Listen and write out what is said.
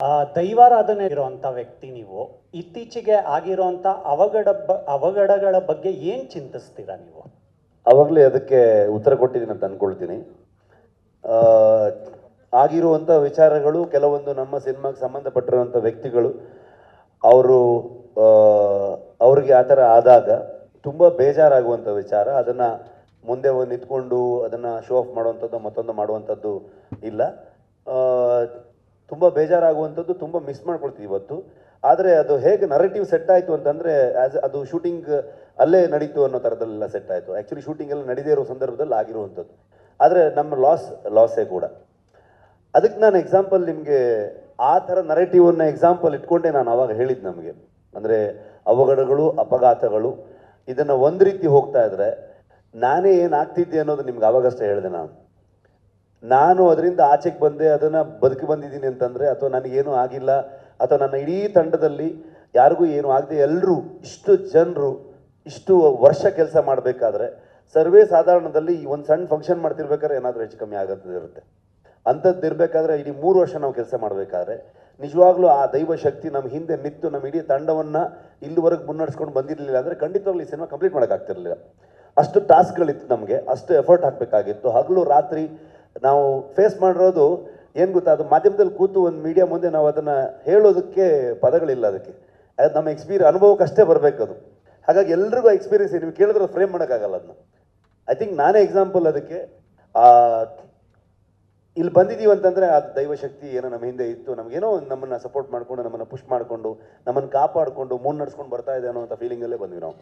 ಆ, ದೈವಾರಾಧನೆ ಇರುವಂತ ವ್ಯಕ್ತಿ ನೀವು ಇತ್ತೀಚೆಗೆ ಆಗಿರುವಂತ ಅವಘಡ ಅವಘಡಗಳ ಬಗ್ಗೆ ಏನ್ ಚಿಂತಿಸ್ತೀರಾ ನೀವು? ಅವಾಗಲೇ ಅದಕ್ಕೆ ಉತ್ತರ ಕೊಟ್ಟಿದ್ದೀನಿ ಅಂತ ಅಂದ್ಕೊಳ್ತೀನಿ ಆಗಿರುವಂಥ ವಿಚಾರಗಳು ಕೆಲವೊಂದು ನಮ್ಮ ಸಿನಿಮಾಗೆ ಸಂಬಂಧಪಟ್ಟಿರುವಂಥ ವ್ಯಕ್ತಿಗಳು ಅವರು ಅವ್ರಿಗೆ ಆ ಥರ ಆದಾಗ ತುಂಬ ಬೇಜಾರಾಗುವಂಥ ವಿಚಾರ. ಅದನ್ನು ಮುಂದೆ ನಿಂತ್ಕೊಂಡು ಅದನ್ನು ಶೋ ಆಫ್ ಮಾಡುವಂಥದ್ದು ಮತ್ತೊಂದು ಮಾಡುವಂಥದ್ದು ಇಲ್ಲ. ತುಂಬ ಬೇಜಾರಾಗುವಂಥದ್ದು ತುಂಬ ಮಿಸ್ ಮಾಡ್ಕೊಳ್ತೀವಿ ಇವತ್ತು. ಆದರೆ ಅದು ಹೇಗೆ ನರೇಟಿವ್ ಸೆಟ್ ಆಯಿತು ಅಂತಂದರೆ ಆ್ಯಸ್ ಅದು ಶೂಟಿಂಗ್ ಅಲ್ಲೇ ನಡೀತು ಅನ್ನೋ ಥರದಲ್ಲೆಲ್ಲ ಸೆಟ್ ಆಯಿತು. ಆ್ಯಕ್ಚುಲಿ ಶೂಟಿಂಗ್ ಎಲ್ಲ ನಡೀದೇ ಇರೋ ಸಂದರ್ಭದಲ್ಲಿ ಆಗಿರುವಂಥದ್ದು. ಆದರೆ ನಮ್ಮ ಲಾಸ್ ಲಾಸೇ ಕೂಡ. ಅದಕ್ಕೆ ನಾನು ಎಕ್ಸಾಂಪಲ್ ನಿಮಗೆ ಆ ಥರ ನರೇಟಿವನ್ನು ಎಕ್ಸಾಂಪಲ್ ಇಟ್ಕೊಂಡೆ ನಾನು ಆವಾಗ ಹೇಳಿದ್ದು ನಮಗೆ. ಅಂದರೆ ಅವಘಡಗಳು, ಅಪಘಾತಗಳು, ಇದನ್ನು ಒಂದು ರೀತಿ ಹೋಗ್ತಾ ಇದ್ರೆ ನಾನೇ ಏನು ಆಗ್ತಿದ್ದೆ ಅನ್ನೋದು ನಿಮ್ಗೆ ಅವಾಗಷ್ಟೇ ಹೇಳಿದೆ ನಾನು. ನಾನು ಅದರಿಂದ ಆಚೆಗೆ ಬಂದೆ, ಅದನ್ನು ಬದುಕಿ ಬಂದಿದ್ದೀನಿ ಅಂತಂದರೆ, ಅಥವಾ ನನಗೇನು ಆಗಿಲ್ಲ, ಅಥವಾ ನನ್ನ ಇಡೀ ತಂಡದಲ್ಲಿ ಯಾರಿಗೂ ಏನು ಆಗದೆ ಎಲ್ಲರೂ ಇಷ್ಟು ಜನರು, ಇಷ್ಟು ವರ್ಷ ಕೆಲಸ ಮಾಡಬೇಕಾದ್ರೆ, ಸರ್ವೇ ಸಾಧಾರಣದಲ್ಲಿ ಒಂದು ಸಣ್ಣ ಫಂಕ್ಷನ್ ಮಾಡ್ತಿರ್ಬೇಕಾದ್ರೆ ಏನಾದರೂ ಹೆಚ್ಚು ಕಮ್ಮಿ ಆಗೋದು ಇರುತ್ತೆ. ಅಂಥದ್ದು ಇರಬೇಕಾದ್ರೆ ಇಡೀ ಮೂರು ವರ್ಷ ನಾವು ಕೆಲಸ ಮಾಡಬೇಕಾದ್ರೆ, ನಿಜವಾಗ್ಲೂ ಆ ದೈವ ಶಕ್ತಿ ನಮ್ಮ ಹಿಂದೆ ನಿಂತು ನಮ್ಮ ಇಡೀ ತಂಡವನ್ನು ಇಲ್ಲಿವರೆಗೆ ಮುನ್ನಡೆಸ್ಕೊಂಡು ಬಂದಿರಲಿಲ್ಲ ಅಂದರೆ ಖಂಡಿತವಾಗ್ಲೂ ಈ ಸಿನಿಮಾ ಕಂಪ್ಲೀಟ್ ಮಾಡೋಕ್ಕಾಗ್ತಿರಲಿಲ್ಲ ಅಷ್ಟು ಟಾಸ್ಕ್ಗಳಿತ್ತು ನಮಗೆ, ಅಷ್ಟು ಎಫರ್ಟ್ ಹಾಕಬೇಕಾಗಿತ್ತು. ಹಗಲು ರಾತ್ರಿ ನಾವು ಫೇಸ್ ಮಾಡಿರೋದು ಏನು ಗೊತ್ತಾ? ಅದು ಮಾಧ್ಯಮದಲ್ಲಿ ಕೂತು ಒಂದು ಮೀಡಿಯಾ ಮುಂದೆ ನಾವು ಅದನ್ನು ಹೇಳೋದಕ್ಕೆ ಪದಗಳಿಲ್ಲ ಅದಕ್ಕೆ. ಅದು ನಮ್ಮ ಎಕ್ಸ್ಪೀರಿ ಅನುಭವಕ್ಕಷ್ಟೇ ಬರಬೇಕು ಅದು. ಹಾಗಾಗಿ ಎಲ್ರಿಗೂ ಎಕ್ಸ್ಪೀರಿಯನ್ಸ್ ನೀವು ಕೇಳಿದ್ರೆ ಫ್ರೇಮ್ ಮಾಡೋಕ್ಕಾಗಲ್ಲ ಅದನ್ನ. ಐ ಥಿಂಕ್ ನಾನೇ ಎಕ್ಸಾಂಪಲ್ ಅದಕ್ಕೆ. ಇಲ್ಲಿ ಬಂದಿದ್ದೀವಿ ಅಂತಂದರೆ ಆ ದೈವಶಕ್ತಿ ಏನೋ ನಮ್ಮ ಹಿಂದೆ ಇತ್ತು. ನಮಗೇನೋ ನಮ್ಮನ್ನು ಸಪೋರ್ಟ್ ಮಾಡಿಕೊಂಡು, ನಮ್ಮನ್ನು ಪುಷ್ ಮಾಡಿಕೊಂಡು, ನಮ್ಮನ್ನು ಕಾಪಾಡಿಕೊಂಡು ಮುನ್ನಡೆಸ್ಕೊಂಡು ಬರ್ತಾ ಇದೆ ಅಂತ ಫೀಲಿಂಗಲ್ಲೇ ಬಂದ್ವಿ ನಾವು.